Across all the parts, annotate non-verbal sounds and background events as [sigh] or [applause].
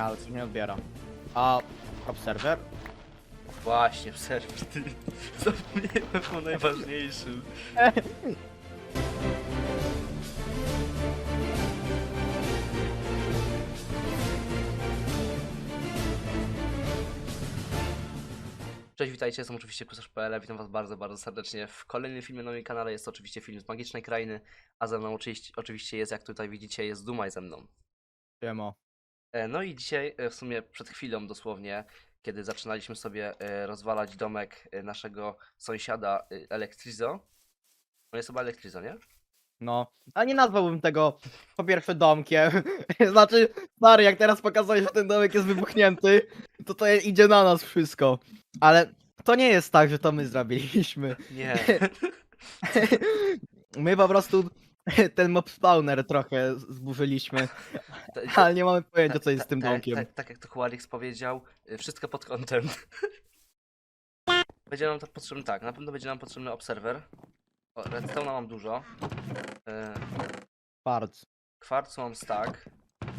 Nie, ale to nie odbiera. A obserwer? Właśnie, serwer, ty. [laughs] Zapomniałem o najważniejszym. Cześć, witajcie, jestem oczywiście Kusarz.pl, witam was bardzo, bardzo serdecznie w kolejnym filmie na moim kanale, jest to oczywiście film z Magicznej Krainy, a ze mną oczywiście, oczywiście jest, jak tutaj widzicie, jest Dumaj ze mną. Siemo. E, No i dzisiaj, e, w sumie przed chwilą dosłownie, kiedy zaczynaliśmy sobie e, rozwalać domek naszego sąsiada Elektrizo. No jest chyba Elektrizo, nie? No, ale nie nazwałbym tego po pierwsze domkiem. [laughs] znaczy, stary, jak teraz pokazałeś, że ten domek jest wybuchnięty, to to idzie na nas wszystko. Ale to nie jest tak, że to my zrobiliśmy. Nie. [laughs] My po prostu [laughs] ten mob spawner trochę zburzyliśmy, [laughs] ale nie mamy pojęcia, co jest z tym tak, domkiem. Tak, tak jak to Hualix powiedział, y, wszystko pod kątem. [laughs] Będzie nam to potrzebny, tak, na pewno będzie nam potrzebny obserwer. Redstone'a mam dużo. E, Parts. Kwarcu mam stack.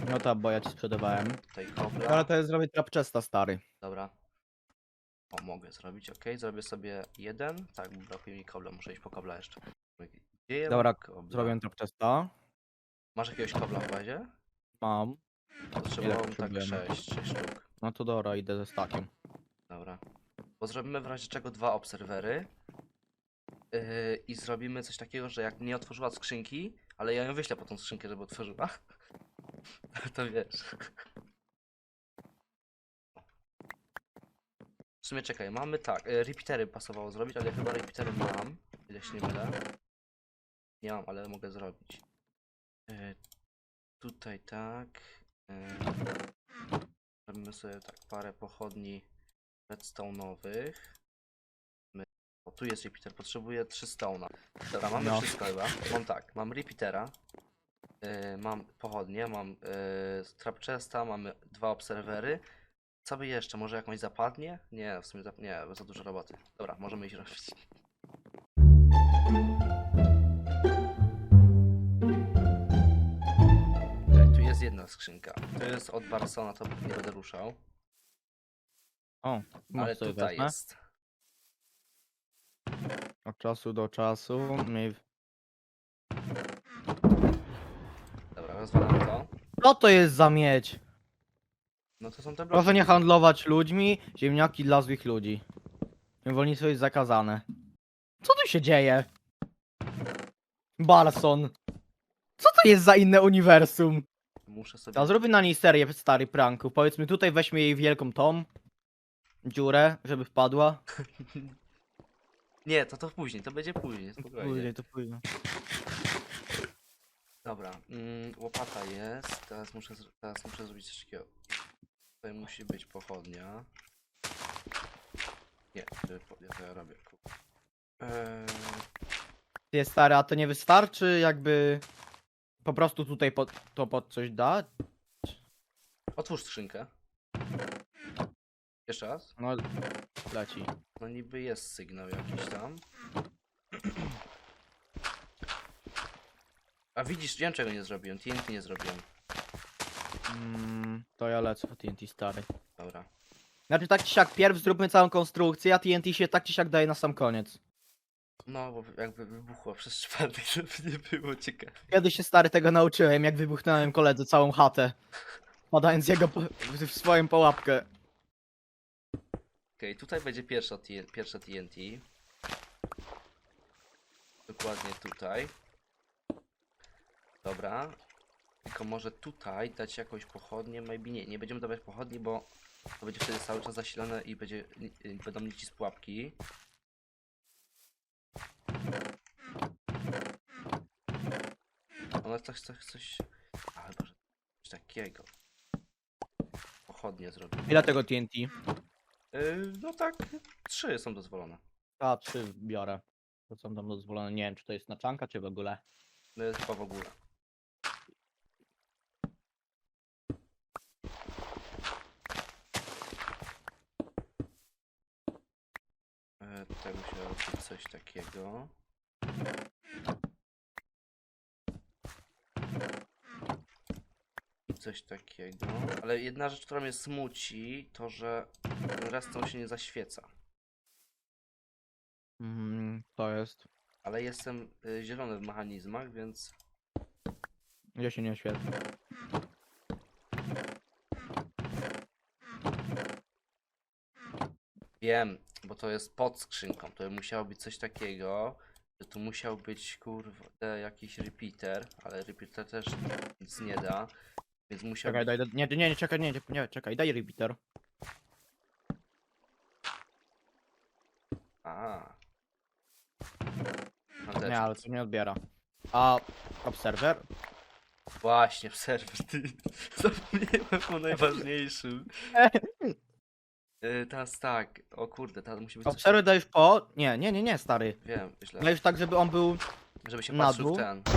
No to, bo ja ci sprzedawałem. Tutaj kobla. To jest zrobię trapchesta, stary. Dobra. O, mogę zrobić, ok. Zrobię sobie jeden. Tak, brakuje mi kobla, muszę iść po kobla jeszcze. Gdzie ja Dobra, kobla? Zrobię trapchesta. Masz jakiegoś kobla w bazie? Mam. Potrzebowałem tak potrzebujemy? 6, 6 sztuk. No to dobra, idę ze stakiem. Dobra. Bo zrobimy w razie czego dwa obserwery. Yy, I zrobimy coś takiego, że jak nie otworzyła skrzynki, ale ja ją wyślę po tą skrzynkę, żeby otworzyła. [laughs] to wiesz. W sumie czekaj, mamy tak, y, repeatery pasowało zrobić, ale ja chyba repeatery mam, ile się nie mylę. Nie mam, ale mogę zrobić. Y, tutaj tak. y, Robimy sobie tak parę pochodni redstone'owych. O, tu jest repeater, potrzebuję 3 stone'a. Dobra, mamy No. wszystko chyba. Mam tak, mam repeatera. y, mam pochodnie, mam yy, trap chesta, mamy dwa obserwery. Co by jeszcze? Może jakąś zapadnie? Nie, w sumie zap... nie, za dużo roboty. Dobra, możemy iść robić. Jest jedna skrzynka. To jest od Barsona, to nie będę ruszał. O, Ale sobie tutaj wezmę. jest. Od czasu do czasu. Mniej... Dobra, rozwalam to. Co to jest za miedź? No to są te bloki. Proszę nie handlować ludźmi, ziemniaki dla złych ludzi. Niewolnictwo jest zakazane. Co tu się dzieje? Barson. Co to jest za inne uniwersum? Muszę sobie... Ja zrobię na niej serię stary pranków. Powiedzmy tutaj weźmy jej wielką tą dziurę, żeby wpadła. [laughs] Nie, to to później, to będzie później, spokojnie. Później to później. Dobra, mm, łopata jest, teraz muszę, zr- teraz muszę zrobić coś takiego. Tutaj musi być pochodnia. Nie, to, ja- to ja robię. ku- Eee, Ty stary, a to nie wystarczy jakby po prostu tutaj pod, to pod coś dać? otwórz skrzynkę. Jeszcze raz. No leci. No niby jest sygnał jakiś tam. A widzisz, wiem czego nie zrobiłem, TNT nie zrobiłem. Mm, to ja lecę po TNT stary. Dobra. Znaczy tak czy siak pierw zróbmy całą konstrukcję, a TNT się tak czy siak daje na sam koniec. No, bo jakby wybuchło przez czwartek, [laughs] żeby nie było ciekawe. Kiedyś się stary tego nauczyłem, jak wybuchnąłem koledze całą chatę. Padając jego po, w swoją połapkę. Okej, tutaj będzie pierwsza TN pierwsze TNT. Dokładnie tutaj. Dobra. Tylko może tutaj dać jakąś pochodnię, maybe nie, nie będziemy dawać pochodni, bo to będzie wtedy cały czas zasilane i będzie, y, będą nici z pułapki. Ona coś, coś, coś... Ale Boże, coś takiego. Pochodnie zrobię. Ile tego TNT? Yy, no tak, trzy są dozwolone. A, trzy biorę. To są tam dozwolone. Nie wiem, czy to jest naczanka, czy w ogóle. No jest chyba w ogóle. E, Tutaj musiał być coś takiego. coś takiego. Ale jedna rzecz, która mnie smuci, to że redstone się nie zaświeca. Mm, to jest. Ale jestem y, zielony w mechanizmach, więc Gdzie się nie świetli. Wiem, bo to jest pod skrzynką. To musiało być coś takiego, że tu musiał być kurde jakiś repeater, ale repeater też nic nie da. Więc musiał Czekaj, być... daj, nie, nie, nie, czekaj, nie, nie, nie, czekaj, daj repeater. A. Nie, ale to nie odbiera. A obserwer? Właśnie, w serwer, ty. [laughs] Zapomniałem o najważniejszym. [laughs] Y, Teraz tak, o kurde, teraz musi być coś Obserwer dajesz po. Nie, nie, nie, nie, stary. Wiem, źle. Dajesz tak, żeby on był. Żeby się na patrzył dół. w ten. [laughs]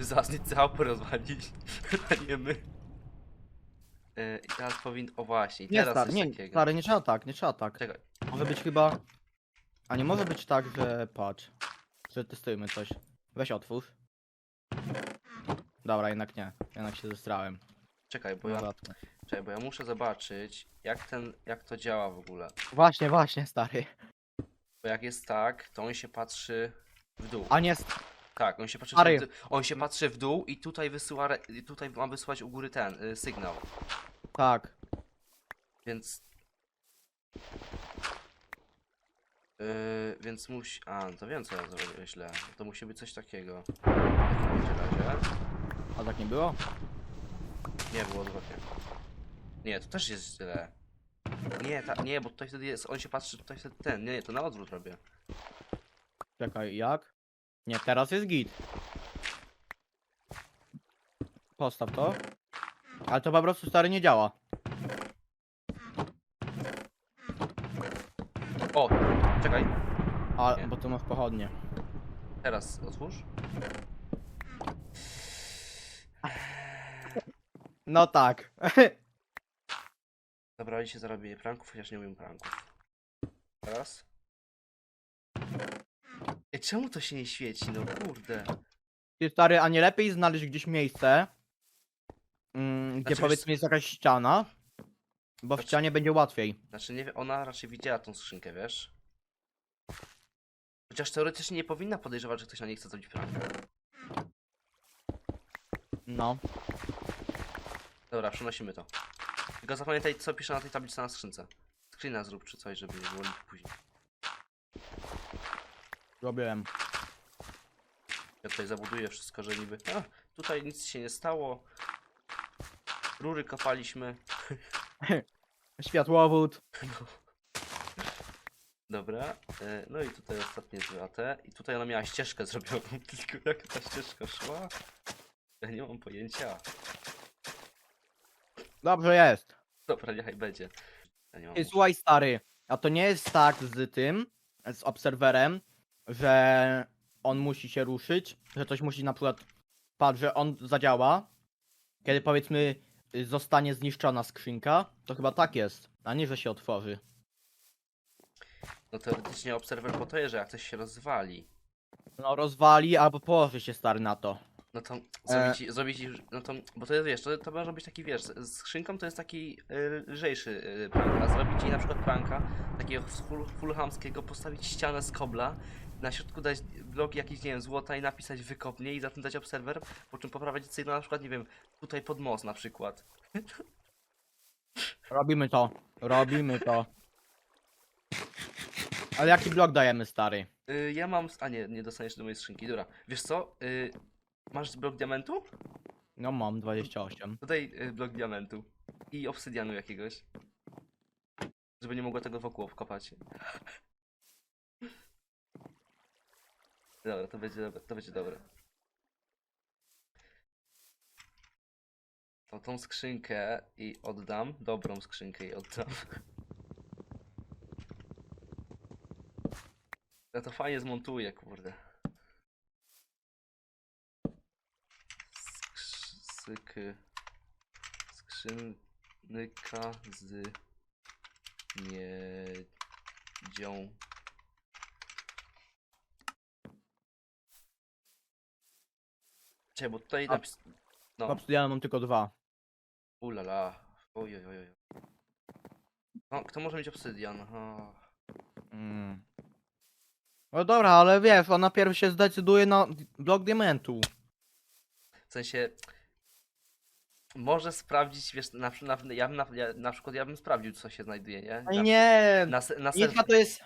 Zasnić chałupę rozwalić. [laughs] A nie my. Y, I teraz powinien. O właśnie, i Nie, teraz stary, coś nie, takiego. stary, nie trzeba tak, nie trzeba tak. Czekaj. Może być chyba. A nie może być tak, że patrz. Że testujemy coś. Weź otwórz. Dobra, jednak nie. Jednak się zestrałem. Czekaj, bo ja, czekaj, bo ja muszę zobaczyć, jak ten, jak to działa w ogóle. Właśnie, właśnie, stary. Bo jak jest tak, to on się patrzy w dół. A nie. Tak, on się patrzy Stary. w dół, on się patrzy w dół i tutaj wysyła, re- i tutaj ma wysłać u góry ten y, sygnał. Tak. Więc. Yy, więc musi. A, to wiem co ja zrobię źle. To musi być coś takiego. W takim razie. A tak nie było? Nie, było odwrotnie. Nie, to też jest źle. Nie, ta, nie, bo tutaj wtedy jest. On się patrzy, tutaj wtedy ten. Nie, nie, to na odwrót robię. Czekaj, jak? Nie, teraz jest git. Postaw to. Ale to po prostu stary nie działa. O! Czekaj, A, Nie. bo tu masz pochodnie. teraz otwórz. No tak. [laughs] Zabrali się za robienie pranków, chociaż nie umiem pranków. Teraz. Ej, czemu to się nie świeci? No kurde. Ty stary, a nie lepiej znaleźć gdzieś miejsce, mm, gdzie Znaczy, wiesz powiedzmy jest jakaś ściana, bo w Znaczy- ścianie będzie łatwiej. Znaczy nie wie, ona raczej widziała tą skrzynkę, wiesz? Chociaż teoretycznie nie powinna podejrzewać, że ktoś na niej chce zrobić pranka. No. Dobra, przenosimy to. Tylko zapamiętaj, co pisze na tej tablicy na skrzynce. Screena zrób czy coś, żeby nie było nic później. Robiłem. Ja tutaj zabuduję wszystko, że niby... A, tutaj nic się nie stało. Rury kopaliśmy. [laughs] Światłowód. No. Dobra, e, no i tutaj ostatnie dwa te. I tutaj ona miała ścieżkę zrobioną, [laughs] tylko jak ta ścieżka szła? Ja nie mam pojęcia. Dobrze jest. Dobra, niechaj będzie. Ja nie mam słuchaj stary, a to nie jest tak z tym, z obserwerem, że on musi się ruszyć, że coś musi na przykład, patrz, że on zadziała, kiedy powiedzmy y, zostanie zniszczona skrzynka, to chyba tak jest, a nie, że się otworzy. No teoretycznie obserwer po to jest, że jak coś się rozwali, No rozwali albo położy się stary na to. No to E. zrobić, zrobić no to, bo to jest, wiesz, to, to może być taki, wiesz, z skrzynką to jest taki y, lżejszy y, prank, a zrobić jej na przykład pranka, takiego full, fullhamskiego, postawić ścianę z kobla, na środku dać blok jakiś, nie wiem, złota i napisać wykopnie i za tym dać obserwer, po czym poprowadzić sygnał na przykład, nie wiem, tutaj pod most na przykład. [laughs] Robimy to, robimy to. Ale jaki blok dajemy stary? Y, ja mam, a nie, nie dostaniesz do mojej skrzynki, dobra. Wiesz co, y, masz blok diamentu? No mam 28. Dodaj y, blok diamentu i obsydianu jakiegoś. Żeby nie mogła tego wokół obkopać. Dobra, to będzie dobre, to będzie dobre. To tą skrzynkę i oddam, dobrą skrzynkę i oddam. Ja to fajnie zmontuję, kurde. Syky. Skrzynka z miedzią. Czekaj, bo tutaj A- napis... No, Obsydiana mam tylko dwa. ulala. Oj, oj, oj. oj. No, kto może mieć obsydian? O. Mm. No dobra, ale wiesz, ona pierw się zdecyduje na blok diamentu. W sensie... Może sprawdzić, wiesz, na, na, ja, na, ja, na przykład ja bym sprawdził, co się znajduje, nie? Na, nie! na, se- na, ser, Nitka to jest.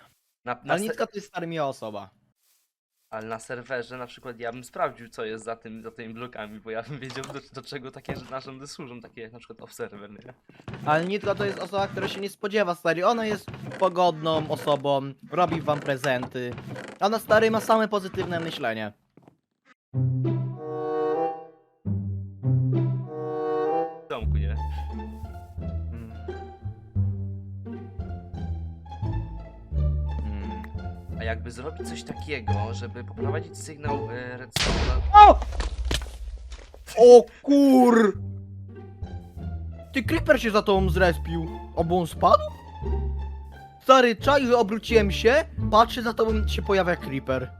na, na, Ale se, Nitka to jest mi osoba. ale na serwerze na przykład ja bym sprawdził, co jest za, tym, za tymi blokami, bo ja bym wiedział, do, do czego takie narzędy służą, takie jak na przykład obserwer, nie? Ale Nitka to jest osoba, która się nie spodziewa, stary. Ona jest pogodną osobą, robi wam prezenty. Ona, stary, ma same pozytywne myślenie. Jakby zrobić coś takiego, żeby poprowadzić sygnał e, redstone O! O kur! Ty Creeper się za tobą zrespił. Obo on spadł? Stary, czaj, obróciłem się, patrzę, za tobą się pojawia Creeper.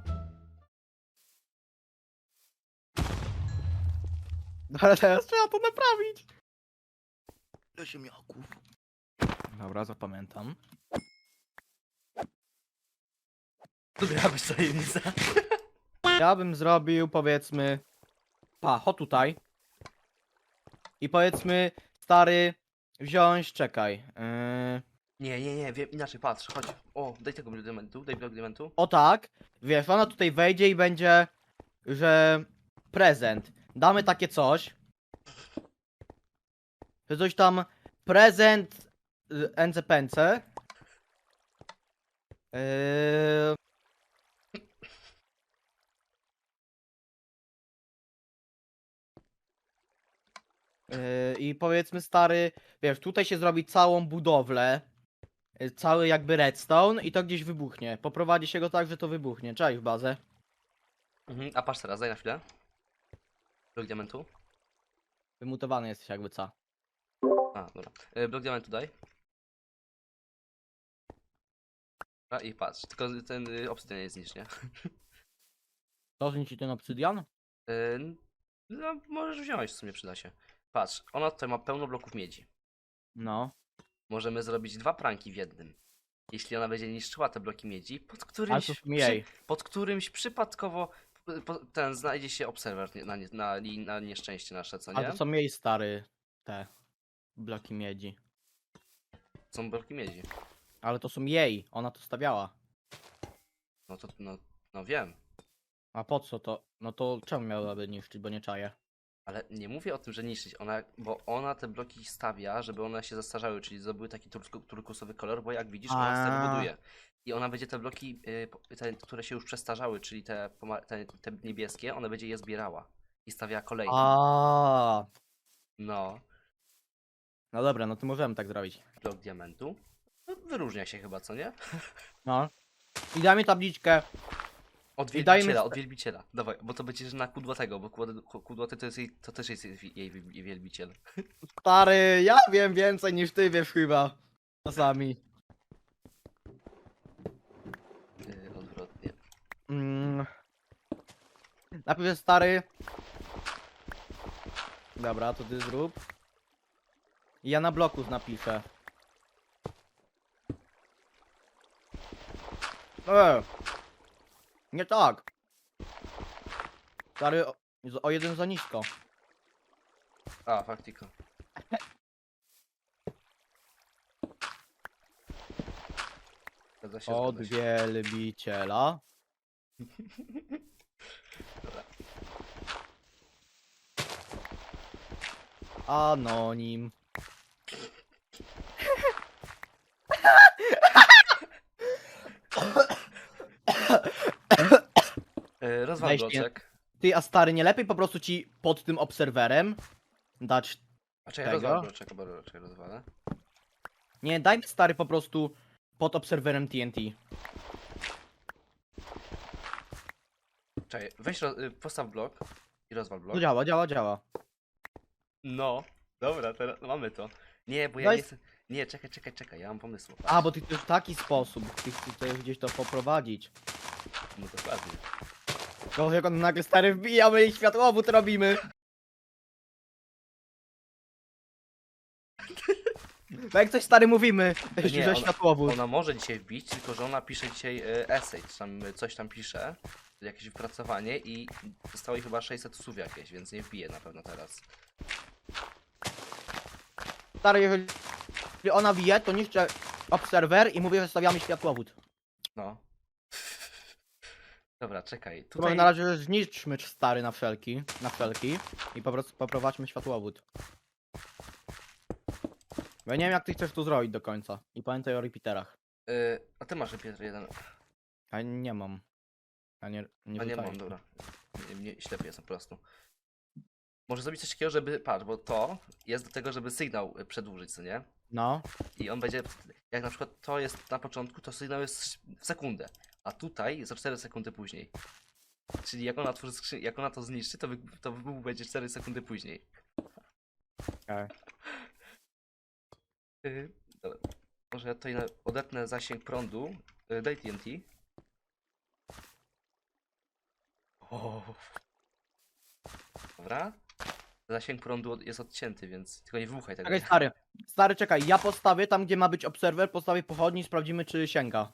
Ale teraz trzeba to naprawić. Do ziemniaków. Dobra, zapamiętam. To miała być tajemnica. [laughs] Ja bym zrobił, powiedzmy... Pa, ho tutaj. I powiedzmy, stary, wziąć, czekaj. Yy... Nie, nie, nie, wiem, inaczej, patrz, chodź. O, daj tego blok diamentu, daj blok diamentu. O tak, wiesz, ona tutaj wejdzie i będzie, że prezent. Damy takie coś. Że coś tam, prezent y, NCPNC. Yy... Yy, I powiedzmy stary, wiesz, tutaj się zrobi całą budowlę, yy, cały jakby redstone i to gdzieś wybuchnie. Poprowadzi się go tak, że to wybuchnie. Czaj w bazę. Mhm, a patrz teraz, daj na chwilę. Blok diamentu. Wymutowany jesteś jakby co. A, dobra. E, blok diamentu daj. A i patrz, tylko ten y, obsydian jest zniszcz, nie? To ci ten obsydian? N- no, możesz wziąć, w sumie przyda się. Patrz, ona tutaj ma pełno bloków miedzi. No. Możemy zrobić dwa pranki w jednym. Jeśli ona będzie niszczyła te bloki miedzi, pod którymś, przy, pod którymś przypadkowo po, ten znajdzie się obserwer nie- na, nie- na, li- na nieszczęście nasze, co nie? Ale to są mniej stary te bloki miedzi. Są bloki miedzi. Ale to są jej, ona to stawiała. No to, no, no wiem. A po co to? No to czemu miałaby niszczyć, bo nie czaje? Ale nie mówię o tym, że niszczyć, ona, bo ona te bloki stawia, żeby one się zastarzały, czyli zdobyły taki turku, turkusowy kolor, bo jak widzisz, ona A. tego buduje. I ona będzie te bloki, y, te, które się już przestarzały, czyli te, poma- te, te niebieskie, ona będzie je zbierała. I stawiała kolejne. A. No, No dobra, no to możemy tak zrobić. blok diamentu. No, wyróżnia się chyba, co nie? No. I daj mi tabliczkę. Od dajmy wielbiciela, sta- od wielbiciela. Dawaj, bo to będzie na kudłatego, bo kudłaty, kudłaty to, jest jej, to też jest jej, jej wi- wielbiciel. [laughs] Stary, ja wiem więcej niż ty wiesz chyba. Czasami. Yy, odwrotnie. Mm. Najpierw stary. Dobra, to ty zrób. I ja na bloku napiszę. E, nie tak. Stary, o, o jeden za nisko. A, faktiko. [laughs] Zgadza się, Od zgadza się. wielbiciela. Dobra. [laughs] Anonim. Rozwal Weź nie- bloczek. Ty, a stary, nie lepiej po prostu ci pod tym obserwerem dać A czekaj, tego? rozwal bloczek, bo bloczek rozwalę. Nie, daj mi stary po prostu pod obserwerem TNT. Czekaj, weź, y, postaw blok i rozwal blok. No działa, działa, działa. No, dobra, teraz mamy to. Nie, bo ja Daj- nie chcę... Nie, czekaj, czekaj, czekaj, ja mam pomysł. A, bo ty chcesz w taki sposób, ty chcesz gdzieś to poprowadzić. No dokładnie. To jak on nagle stary wbijamy i światłowód robimy. Bo jak coś stary mówimy, jeśli że światłowód. Ona może dzisiaj wbić, tylko że ona pisze dzisiaj e, essay, czy tam e, coś tam pisze, jakieś wypracowanie i zostało jej chyba 600 słów jakieś, więc nie wbije na pewno teraz. Stary, jeżeli ona wie, to niszczę obserwer i mówię, że stawiamy światłowód. No. Dobra, czekaj. Tutaj... Tutaj na razie zniszczmy stary na wszelki, na wszelki i po prostu poprowadźmy światłowód. Bo ja nie wiem jak ty chcesz to zrobić do końca. I pamiętaj o repeaterach. e, a ty masz Piotr jeden. A nie mam. A nie, nie, A nie rzucaj. mam, dobra. Nie, nie, ślepy jestem po prostu. Może zrobić coś takiego, żeby. Patrz, bo to jest do tego, żeby sygnał e, przedłużyć, co nie? No, I on będzie. Jak na przykład to jest na początku, to sygnał jest w sekundę. A tutaj za 4 sekundy później. Czyli jak ona otworzy skrzynkę, jak ona to zniszczy, to, wy, to wybuch będzie 4 sekundy później. okej. Yy, dobra. Może ja tutaj na- odetnę zasięg prądu. Yy, daj TNT. O. Dobra. Zasięg prądu od- jest odcięty, więc tylko nie wybuchaj tego. Czekaj stary. Stary czekaj, ja postawię tam gdzie ma być obserwer, postawię pochodni i sprawdzimy czy sięga.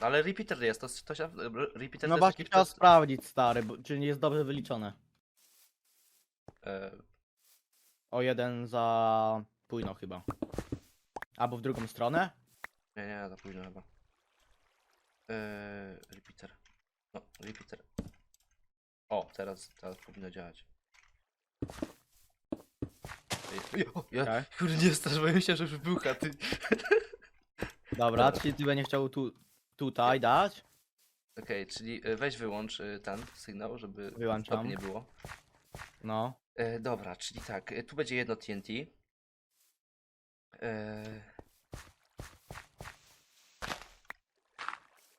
Ale repeater jest, to, to się. Repeater No to właśnie trzeba sprawdzić stary, bo, czy nie jest dobrze wyliczone. e, O jeden za późno chyba. Albo w drugą stronę? Nie, nie, za późno chyba. Eee, repeater. No, repeater. O, teraz, teraz powinno działać. Ej, ja, Okej. kurde, nie strasz, bo ja myślałem, że już wybucha, ty. Dobra, Dobra. czyli ty będziesz chciał tu, tutaj dać? Okej, czyli e, weź wyłącz e, ten sygnał, żeby Wyłączam. nie było. No. E, dobra, czyli tak, e, tu będzie jedno TNT. E,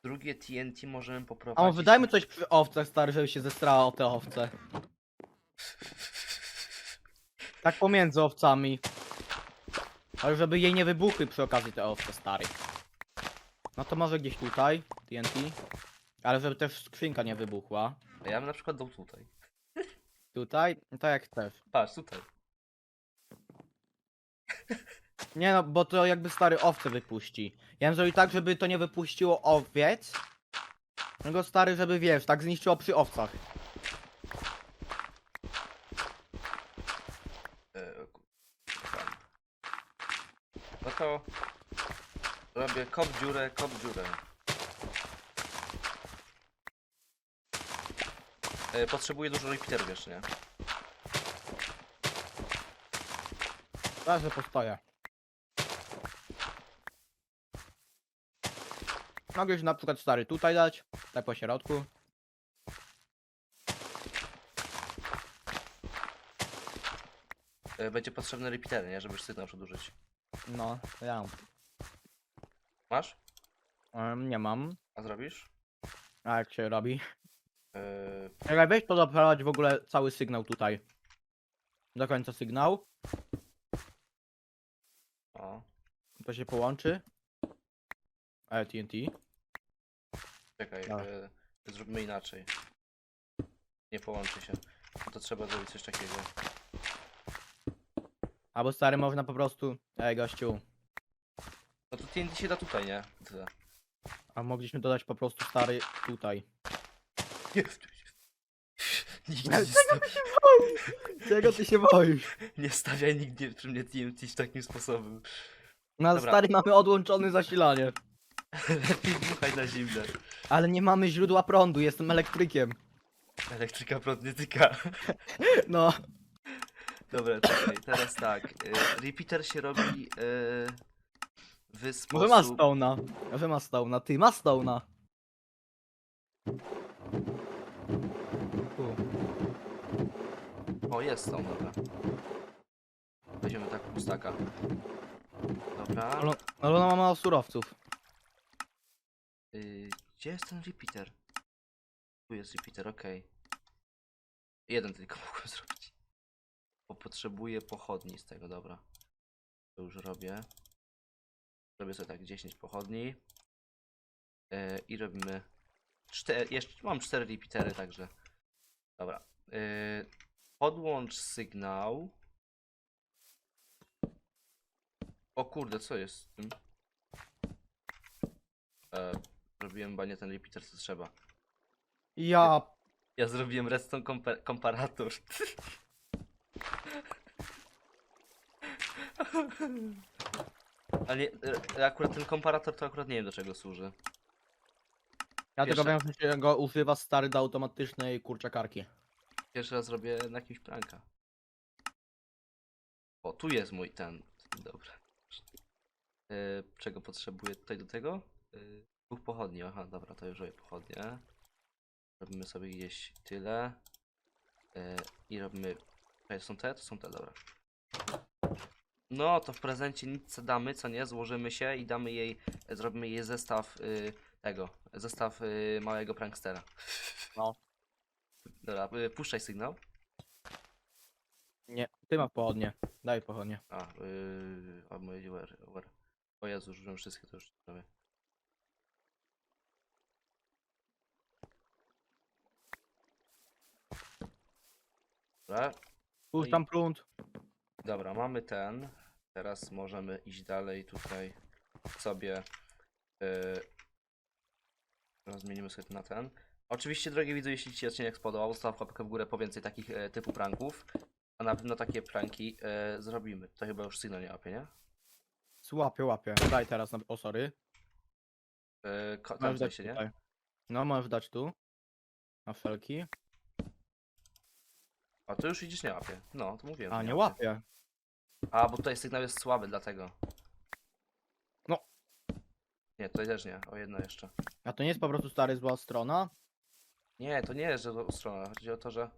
drugie TNT możemy A poprowadzić. może dajmy coś przy owcach stary, żeby się zestrała o te owce. Tak pomiędzy owcami. Ale żeby jej nie wybuchły przy okazji te owce stary. No to może gdzieś tutaj, TNT. Ale żeby też skrzynka nie wybuchła. A ja bym na przykład dał tutaj. Tutaj, no to jak chcesz. Patrz, tutaj. [laughs] Nie no, bo to jakby stary owce wypuści. Ja bym zrobił tak, żeby to nie wypuściło owiec. Tylko stary, żeby wiesz, tak zniszczyło przy owcach. E. No to robię kop dziurę, kop dziurę. E, potrzebuję dużo repeaterów jeszcze, nie? Teraz, że postoję. Mogę się na przykład stary tutaj dać, tak po środku. E, będzie potrzebne repeatery, nie? Żeby już sygnał przedłużyć. No, to ja. Masz? Em, nie mam. A zrobisz? A jak się robi? E, Czekaj, weź to doprowadź w ogóle cały sygnał tutaj. Do końca sygnał. o, To się połączy. E, TNT. czekaj. E, zróbmy inaczej. Nie połączy się. No to trzeba zrobić coś takiego. Albo stary można po prostu. Ej gościu. No to TNT się da tutaj, nie? Tyle. A mogliśmy dodać po prostu stary tutaj. Nie, [laughs] Nigdy Ale nie, sta- Czego ty się boisz? [laughs] nie stawiaj nigdy przy mnie TNT takim sposobem. Na Dobra. stary mamy odłączone zasilanie. [laughs] Lepiej dmuchaj na zimne. Ale nie mamy źródła prądu, jestem elektrykiem. Elektryka prąd nie tyka. No. Dobra, czekaj, teraz tak. y, Repeater się robi y, w sposób... ma Stone'a. Może ma Stone'a. Ty, ma Stone'a. Tu. O, jest są, dobra. Weźmiemy tak pustaka. Dobra. Ale ale ona ma mało surowców. Y, gdzie jest ten repeater? Tu jest repeater, okej. Jeden tylko [laughs] mogłem zrobić. Bo potrzebuję pochodni z tego, dobra. To już robię. Robię sobie tak 10 pochodni. E, I robimy cztery, jeszcze mam cztery repeatery, także. Dobra. Yy, podłącz sygnał. O kurde, co jest z tym? E, robiłem chyba nie ten repeater, co trzeba. Ja... Ja zrobiłem redstone kompa- komparator. [laughs] Ale e, akurat ten komparator to akurat nie wiem do czego służy. Ja tylko Pierwsze- wiem, że się go używa stary do automatycznej kurczakarki. Pierwszy raz robię na kimś pranka. O, tu jest mój ten. Dobra. E, czego potrzebuję tutaj do tego? E, dwóch pochodni. Aha, dobra, to już robię pochodnie. Robimy sobie gdzieś tyle. E, I robimy. To są te? To są te, dobra. No, to w prezencie nic co damy, co nie? Złożymy się i damy jej. Zrobimy jej zestaw y, tego. Zestaw y, małego prankstera. No. Dobra, y, puszczaj sygnał. Nie, ty masz pochodnie. Daj pochodnie. A, yy, a moje where. O Jezu, wszystkie, to już prawie. Dobra, Puść tam prąd. Dobra, mamy ten. Teraz możemy iść dalej tutaj sobie. Yy, teraz zmienimy sobie na ten. Oczywiście, drogie widzowie, jeśli Ci się odcinek spodobał, zostaw łapkę w górę po więcej takich e, typu pranków. A na pewno takie pranki e, zrobimy. To chyba już sygnał nie łapie, nie? Łapie, łapie. Daj teraz na... O, sorry. E, ko- tam Możesz w dać sensie, nie? tutaj. No, możesz dać tu. Na felki. A to już widzisz nie łapie. No, to mówiłem. A, nie łapie. A, bo tutaj sygnał jest słaby, dlatego. No. Nie, tutaj też nie. O jedno jeszcze. A to nie jest po prostu stary zła strona? Nie, to nie jest, że to strona. Chodzi o to, że.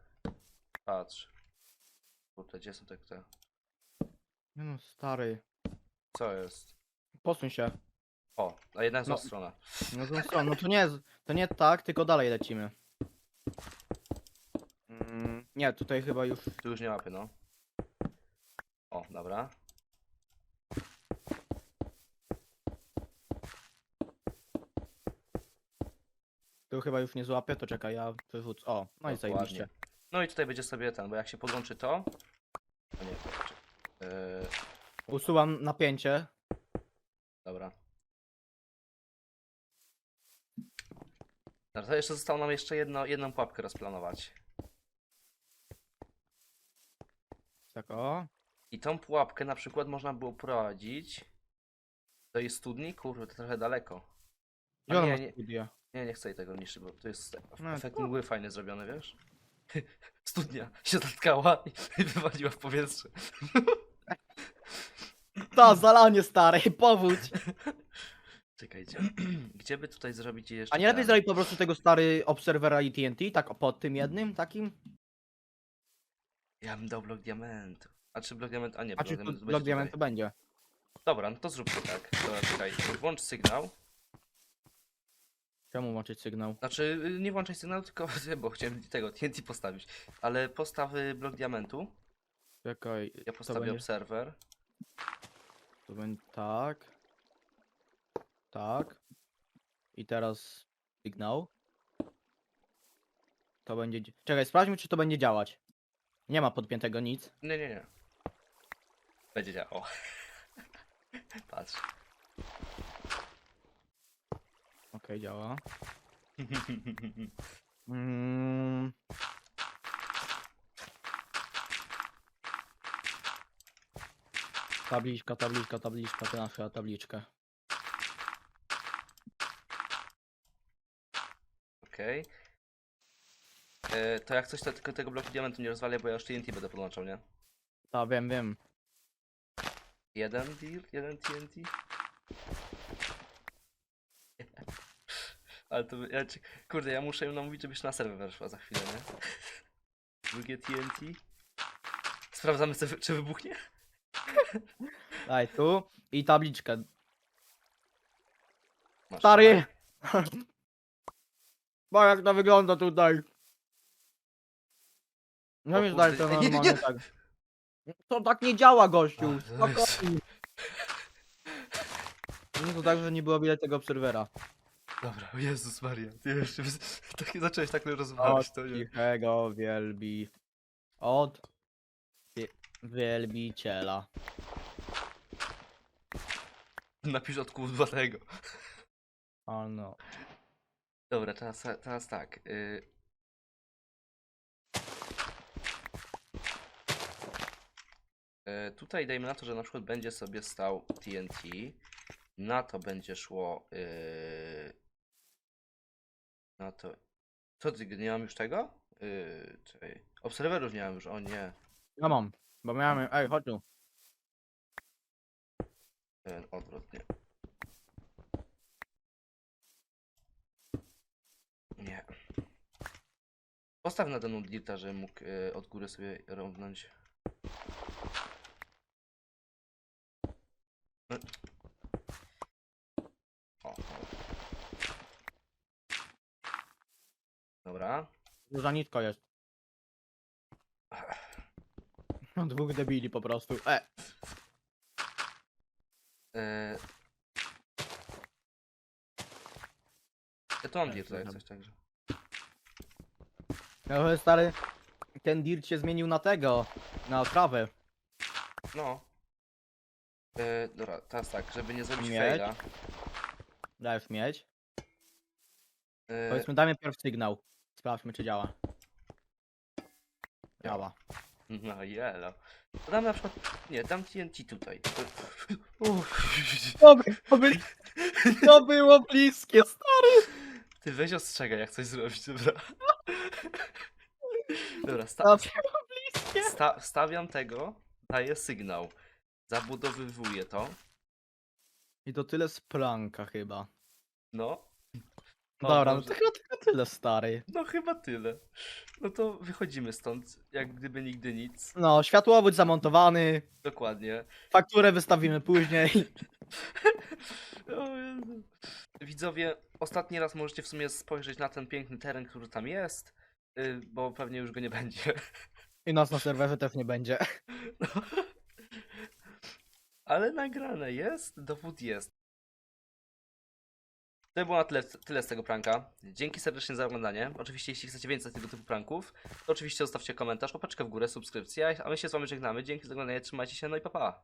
Patrz. Kurde, gdzie są te te? Nie no, stary. Co jest? Posuń się. O, a jedna jest No. zła strona. No złą stroną. No to nie jest, to nie tak, tylko dalej lecimy. Mm, nie, tutaj chyba już... Tu już nie łapie, no. O, dobra. Tu chyba już nie złapie, to czekaj, ja wywódz. O, no i Dokładnie. zajebiście. No i tutaj będzie sobie ten, bo jak się podłączy to. O nie, kurczę. Yy, Usuwam napięcie. Dobra. Dobra, to jeszcze zostało nam jeszcze jedno, jedną pułapkę rozplanować. Tak o. I tą pułapkę na przykład można było prowadzić do jej studni? Kurde, to trochę daleko. A ona nie, ma nie, studia? nie, nie chcę jej tego niszczyć, bo to jest No, efekt to- mgły fajnie zrobiony, wiesz? [laughs] Studnia się zatkała i [laughs] wywaliła w powietrze. [laughs] Ta, zalanie stary, powódź. Czekajcie, [clears throat] gdzie by tutaj zrobić jeszcze A nie lepiej ten? zrobić po prostu tego stary obserwera i TNT, tak pod tym jednym takim? Ja bym dał blok diamentu. A czy blok diament? A nie, A blok czy tu blok będzie diamentu tutaj. będzie? Dobra, no to zróbmy tak. Dobra, czekaj, włącz sygnał. Czemu włączyć sygnał? Znaczy, y, nie włączaj sygnału, tylko [laughs] bo chciałem tego TNT postawić. Ale postaw y, blok diamentu. Czekaj, Ja to postawię będzie, obserwer. to będzie tak. Tak. I teraz sygnał. To będzie... dzi- Czekaj, sprawdźmy czy to będzie działać. Nie ma podpiętego nic. Nie, nie, nie. Będzie działało. [laughs] Patrz. Okej, działa. [laughs] Mm. Tabliczka, tabliczka, tabliczka, to nasza tabliczka. Okej. E, To jak coś, to tylko tego bloku diamentu nie rozwalę, bo ja już TNT będę podłączał, nie? Ta, wiem, wiem. Jeden deal, jeden TNT. [laughs] Ale to ja, kurde, ja muszę ją namówić, żebyś na serwer weszła za chwilę, nie? Drugie TNT. Sprawdzamy, co czy wybuchnie. Daj tu. I tabliczkę. Masz, Stary! [laughs] Bo jak to wygląda tutaj. No O mi zdaje to kurde, nie, nie, normalnie nie. tak. To tak nie działa, gościu. Spokojnie. Nie to tak, że nie było widać tego obserwera. Dobra, o Jezus Maria, ty jeszcze tak, zacząłeś tak Od rozwalać to, nie? cichego wielbi. Od wi- wielbiciela. Napisz od kudłatego. O no. Dobra, teraz, teraz tak. Y... Tutaj dajmy na to, że na przykład będzie sobie stał TNT. Na to będzie szło. Yy... Na to. Co ty, nie mam już tego? Yy... Czekaj. Obserwerów nie mam już, o nie. Ja mam. Bo miałem. Ej, chodź tu. Yy, odwrotnie. Nie. Postaw na ten dirta, że mógł yy, od góry sobie równąć. No. O, dobra. Duża nitka jest. Dwóch debili po prostu. E. Yy... Ja tu mam jak dobra. coś także. No stary. Ten dirt się zmienił na tego. Na trawę. No. Yy, dobra, teraz tak, żeby nie zrobić Mieć. faila. Dajesz mieć. Yy, Powiedzmy, dajmy pierwszy sygnał. Sprawdźmy, czy działa. Działa. No jelo. To dam na przykład. Nie, dam TNT tutaj. To... Uff. To, by, to, by, [laughs] to było bliskie. Ty weź ostrzegaj jak coś zrobić, dobra. [laughs] Dobra, sta To było bliskie. sta stawiam tego, daję sygnał. Zabudowywuję to. I to tyle z pranka chyba. No. No, Dobra, no dobrze. to chyba tylko tyle stary. No chyba tyle. No to wychodzimy stąd, jak gdyby nigdy nic. No, światłowód zamontowany. Dokładnie. Fakturę wystawimy później. [laughs] O Jezu. Widzowie, ostatni raz możecie w sumie spojrzeć na ten piękny teren, który tam jest, y, bo pewnie już go nie będzie. I nas na serwerze też nie będzie. [laughs] No. Ale nagrane jest, dowód jest. To było na tyle, tyle z tego pranka. Dzięki serdecznie za oglądanie. Oczywiście, jeśli chcecie więcej tego typu pranków, to oczywiście zostawcie komentarz, łapeczkę w górę, subskrypcję, a my się z wami żegnamy. Dzięki za oglądanie, trzymajcie się, no i pa pa.